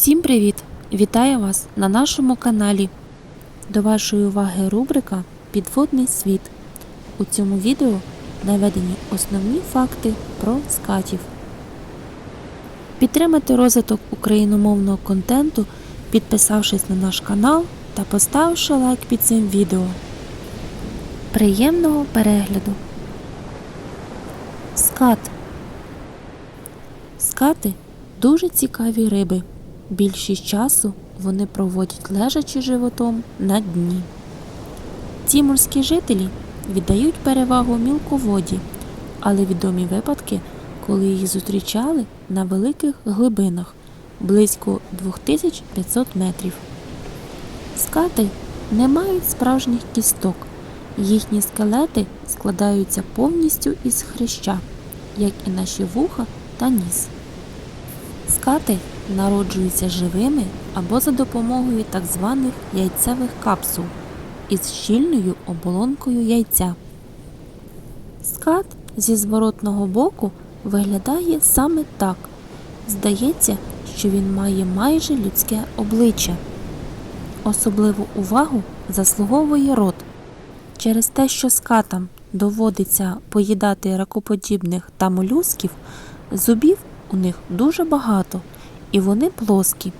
Всім привіт! Вітаю вас на нашому каналі. До вашої уваги рубрика Підводний світ. У цьому відео наведені основні факти про скатів. Підтримати розвиток україномовного контенту, підписавшись на наш канал та поставивши лайк під цим відео. Приємного перегляду! Скат Скати дуже цікаві риби. Більшість часу вони проводять лежачи животом на дні. Ці морські жителі віддають перевагу мілководі, але відомі випадки, коли їх зустрічали на великих глибинах близько 2500 метрів. Скати не мають справжніх кісток. Їхні скелети складаються повністю із хряща, як і наші вуха та ніс. Скати народжуються живими або за допомогою так званих яйцевих капсул із щільною оболонкою яйця. Скат зі зворотного боку виглядає саме так. Здається, що він має майже людське обличчя. Особливу увагу заслуговує рот. Через те, що скатам доводиться поїдати ракоподібних та молюсків, зубів у них дуже багато і вони плоскі.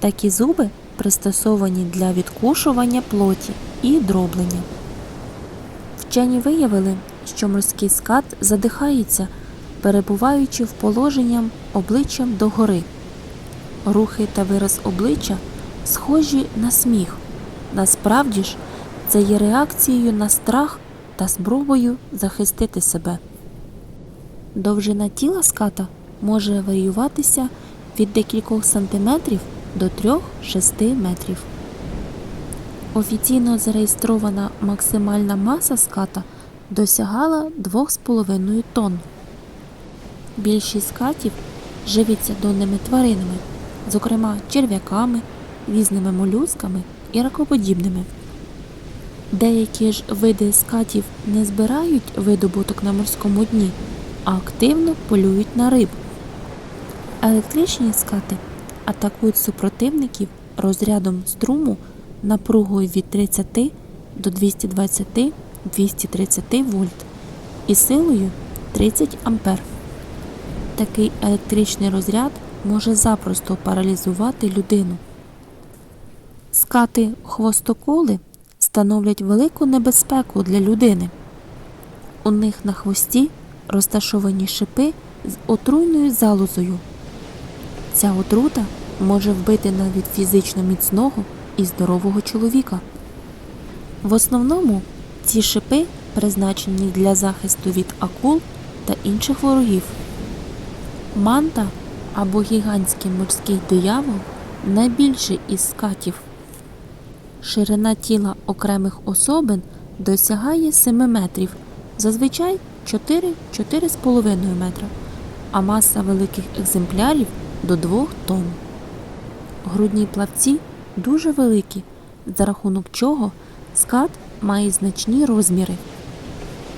Такі зуби пристосовані для відкушування плоті і дроблення. Вчені виявили, що морський скат задихається, перебуваючи в положенням обличчям догори. Рухи та вираз обличчя схожі на сміх. Насправді ж, це є реакцією на страх та спробою захистити себе. Довжина тіла ската може варіюватися від декількох сантиметрів до 3-6 метрів. Офіційно зареєстрована максимальна маса ската досягала 2,5 тонн. Більшість скатів живиться донними тваринами, зокрема черв'яками, різними молюсками і ракоподібними. Деякі ж види скатів не збирають видобуток на морському дні, а активно полюють на риб. Електричні скати атакують супротивників розрядом струму напругою від 30 до 220-230 вольт і силою 30 ампер. Такий електричний розряд може запросто паралізувати людину. Скати хвостоколи становлять велику небезпеку для людини. У них на хвості розташовані шипи з отруйною залозою. Ця отрута може вбити навіть фізично міцного і здорового чоловіка. В основному ці шипи призначені для захисту від акул та інших ворогів. Манта або гігантський морський диявол найбільший із скатів. Ширина тіла окремих особин досягає 7 метрів, зазвичай 4-4,5 метра, а маса великих екземплярів до 2 тонн. Грудні плавці дуже великі, за рахунок чого скат має значні розміри.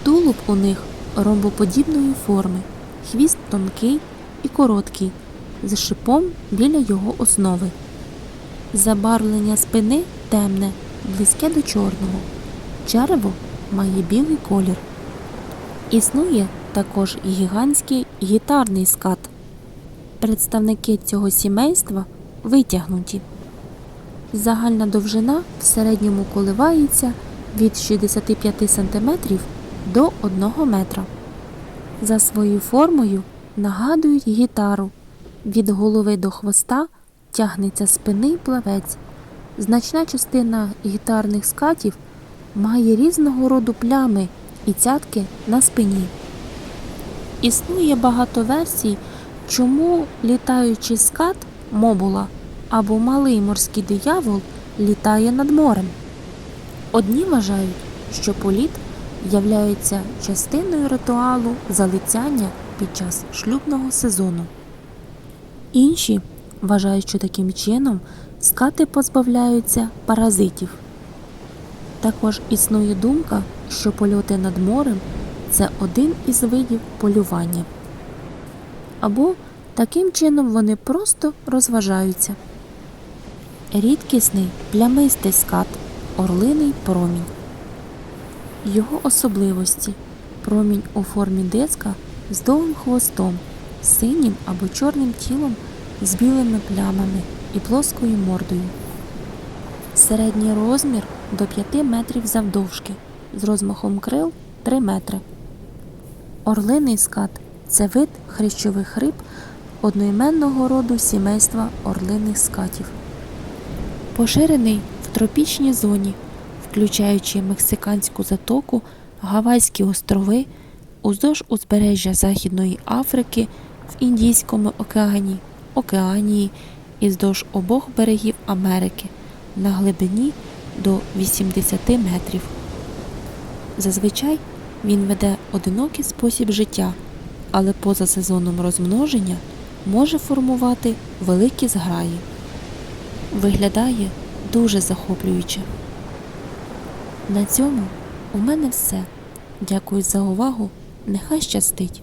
Тулуб у них ромбоподібної форми, хвіст тонкий і короткий, з шипом біля його основи. Забарвлення спини темне, близьке до чорного. Черево має білий колір. Існує також гігантський гітарний скат. Представники цього сімейства витягнуті. Загальна довжина в середньому коливається від 65 см до 1 метра. За своєю формою нагадують гітару. Від голови до хвоста тягнеться спинний плавець. Значна частина гітарних скатів має різного роду плями і цятки на спині. Існує багато версій, чому літаючий скат мобула або малий морський диявол літає над морем. Одні вважають, що політ являється частиною ритуалу залицяння під час шлюбного сезону. Інші вважають, що таким чином скати позбавляються паразитів. Також існує думка, що польоти над морем це один із видів полювання. Або Таким чином вони просто розважаються. Рідкісний плямистий скат орлиний промінь. Його особливості промінь у формі диска з довгим хвостом, синім або чорним тілом з білими плямами і плоскою мордою. Середній розмір до 5 метрів завдовжки, з розмахом крил 3 метри. Орлиний скат це вид хрящових риб одноіменного роду сімейства орлиних скатів. Поширений в тропічній зоні, включаючи Мексиканську затоку, Гавайські острови, уздовж узбережжя Західної Африки, в Індійському океані, Океанії і вздовж обох берегів Америки на глибині до 80 метрів. Зазвичай він веде одинокий спосіб життя, але поза сезоном розмноження може формувати великі зграї. Виглядає дуже захоплююче. На цьому у мене все. Дякую за увагу. Нехай щастить!